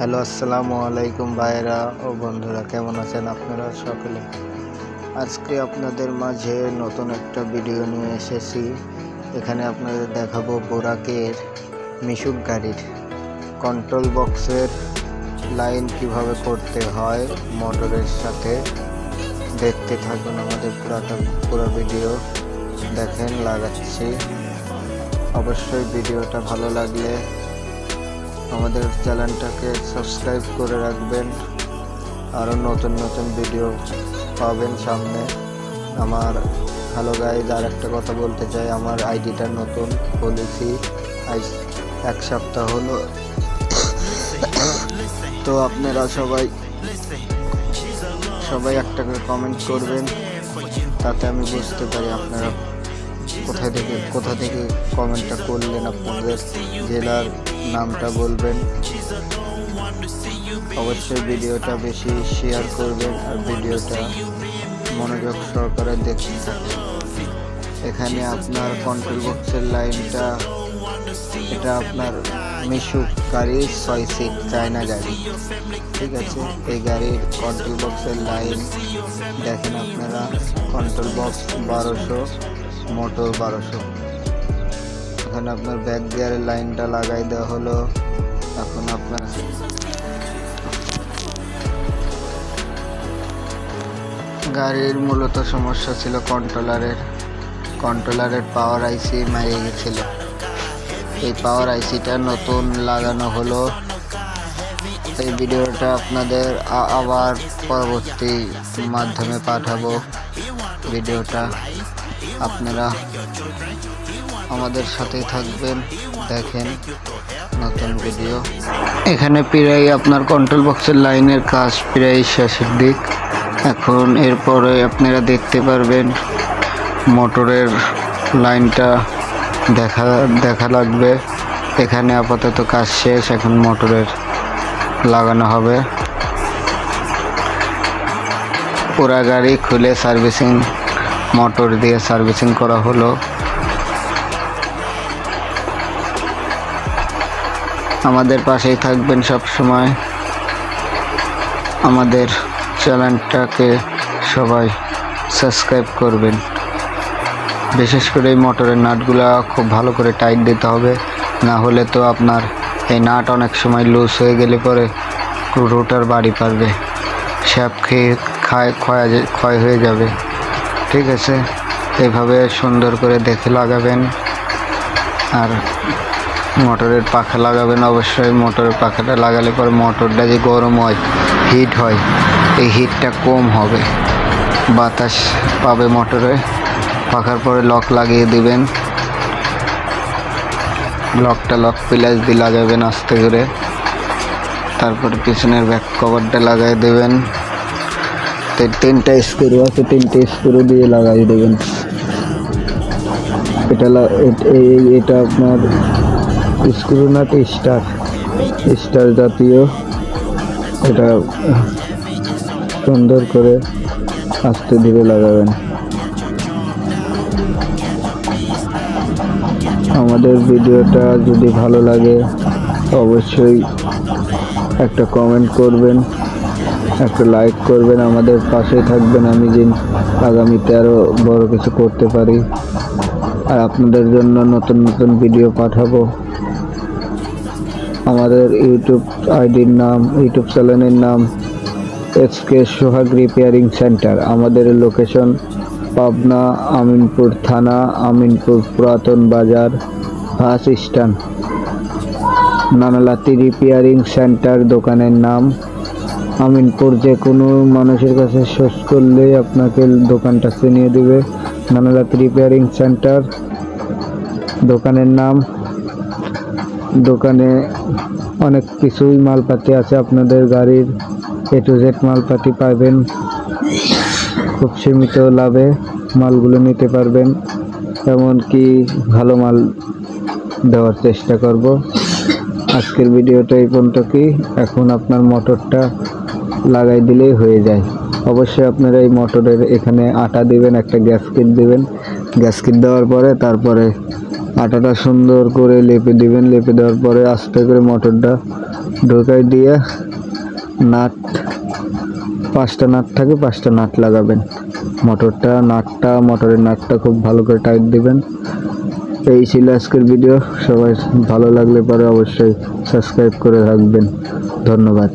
Hello, আসসালামু আলাইকুম ভাইরা ও বন্ধুরা, কেমন আছেন আপনারা সকলে? আজকে আপনাদের মাঝে নতুন একটা ভিডিও নিয়ে এসেছি। এখানে আপনাদের দেখাবো বোরাকের মিশুক গাড়ির কন্ট্রোল বক্সের লাইন কীভাবে করতে হয় মোটরের সাথে। দেখতে থাকুন আমাদের পুরাটা, পুরো ভিডিও দেখেন, লাগাচ্ছি। অবশ্যই ভিডিওটা ভালো লাগলে আমাদের চ্যানেলটাকে সাবস্ক্রাইব করে রাখবেন। আরও নতুন নতুন ভিডিও পাবেন সামনে। আমার, হ্যালো গাইজ আর একটা কথা বলতে চাই। আমার আইডিটা নতুন আজ এক সপ্তাহ হলো। তো আপনারা সবাই সবাই একটা করে কমেন্ট করবেন। তাতে আমি বুঝতে পারি আপনারা কোথায় থেকে, কোথা থেকে কমেন্টটা করলেন আপনাদের জেলার নামটা বলবেন। অবশ্যই ভিডিওটা বেশি শেয়ার করবেন আর ভিডিওটা মনোযোগ সহকারে দেখতে থাকবেন। এখানে আপনার কন্ট্রোল বক্সের লাইনটা, এটা আপনার মিশুক গাড়ির ছয় সিট চায়না গাড়ি। ঠিক আছে? এই গাড়ির কন্ট্রোল বক্সের লাইন দেখেন আপনারা কন্ট্রোল বক্স বারোশো। মোটর বারোশো। এখানে আপনার ব্যাক গিয়ারের লাইনটা লাগাই দেওয়া হলো। এখন আপনার গাড়ির মূলত সমস্যা ছিল কন্ট্রোলারের কন্ট্রোলারের পাওয়ার আইসি মারিয়ে গেছিল। এই পাওয়ার আইসিটা নতুন লাগানো হলো। এই ভিডিওটা আপনাদের আবার পরবর্তী মাধ্যমে পাঠাবো। ভিডিওটা আপনারা আমাদের সাথেই থাকবেন, দেখেন নতুন ভিডিও। এখানে প্রায় আপনার কন্ট্রোল বক্সের লাইনের কাজ প্রায় শেষের দিক। এখন এরপরে আপনারা দেখতে পারবেন মোটরের লাইনটা দেখা দেখা লাগবে। এখানে আপাতত কাজ শেষ, এখন মোটরের লাগানো হবে। পুরা গাড়ি খুলে সার্ভিসিং, মোটর দিয়ে সার্ভিসিং করা হলো। আমাদের পাশেই থাকবেন সব সময় আমাদের চ্যানেলটাকে সবাই সাবস্ক্রাইব করবেন। বিশেষ করে এই মোটরের নাটগুলা খুব ভালো করে টাইট দিতে হবে, না হলে তো আপনার এই নাট অনেক সময় লুজ হয়ে গেলে পরে রোটার বাড়ি পারবে। শ্যাপ খেয়ে খায়, ক্ষয় ক্ষয় হয়ে যাবে। ঠিক আছে? এভাবে সুন্দর করে দেখে লাগাবেন। আর মোটরের পাখা লাগাবেন অবশ্যই। মোটরের পাখাটা লাগালে পরে মোটরটা যে গরম হয় হিট হয়, এই হিটটা কম হবে। বাতাস পাবে মোটরে। পাখার পরে লক লাগিয়ে দিবেন। লকটা লক প্লাস দিয়ে লাগাবেন আস্তে করে। তারপর পিছনের ব্যাক কভারটা লাগাই দেবেন। তো তিনটা স্ক্রু আছে, তিনটে স্ক্রু দিয়ে লাগাই দেবেন। এটা এটা আপনার স্ক্রু নাট স্টার স্টার জাতীয়। এটা সুন্দর করে আস্তে ধীরে লাগাবেন। আমাদের ভিডিওটা যদি ভালো লাগে, অবশ্যই একটা কমেন্ট করবেন, একটা লাইক করবেন, আমাদের পাশে থাকবেন। আমি যে আগামীতে আরও বড় কিছু করতে পারি, আর আপনাদের জন্য নতুন নতুন ভিডিও পাঠাবো। আমাদের ইউটিউব আইডির নাম ইউটিউব চ্যানেলের নাম S K Sohag repairing center আমাদের লোকেশন পাবনা আমিনপুর থানা, আমিনপুর পুরাতন বাজার। স্ট্যান্ড নানালাতি রিপেয়ারিং সেন্টার দোকানের নাম। আমিনপুর যে কোনো মানুষের কাছে সোর্স করলে আপনাকে দোকানটা চিনিয়ে দেবে। নানালাতি রিপেয়ারিং সেন্টার দোকানের নাম। দোকানে অনেক কিছুই মালপাতি আছে আপনাদের গাড়ির। এ টু জেড মালপাতি পাবেন। খুব সীমিত লাভে মালগুলো নিতে পারবেন। এমনকি ভালো মাল দেওয়ার চেষ্টা করব। আজকের ভিডিওটা এই পর্যন্ত কি? এখন আপনার মোটরটা লাগাই দিলেই হয়ে যায়। অবশ্যই আপনারা এই মোটরের এখানে আটা দিবেন, একটা গ্যাস কিট দিবেন। গ্যাস কিট দেওয়ার পরে তারপরে আটাটা সুন্দর করে লেপে দিবেন। লেপে দেওয়ার পরে আস্তে করে মোটরটা ঢোকাই দিয়ে নাট, পাঁচটা নাট থাকে, পাঁচটা নাট লাগাবেন। মোটরটা, নাটটা, মোটরের নাটটা খুব ভালো করে টাইট দিবেন। এই ছিল আজকের ভিডিও সবাই ভালো লাগলে পরে অবশ্যই সাবস্ক্রাইব করে রাখবেন। ধন্যবাদ।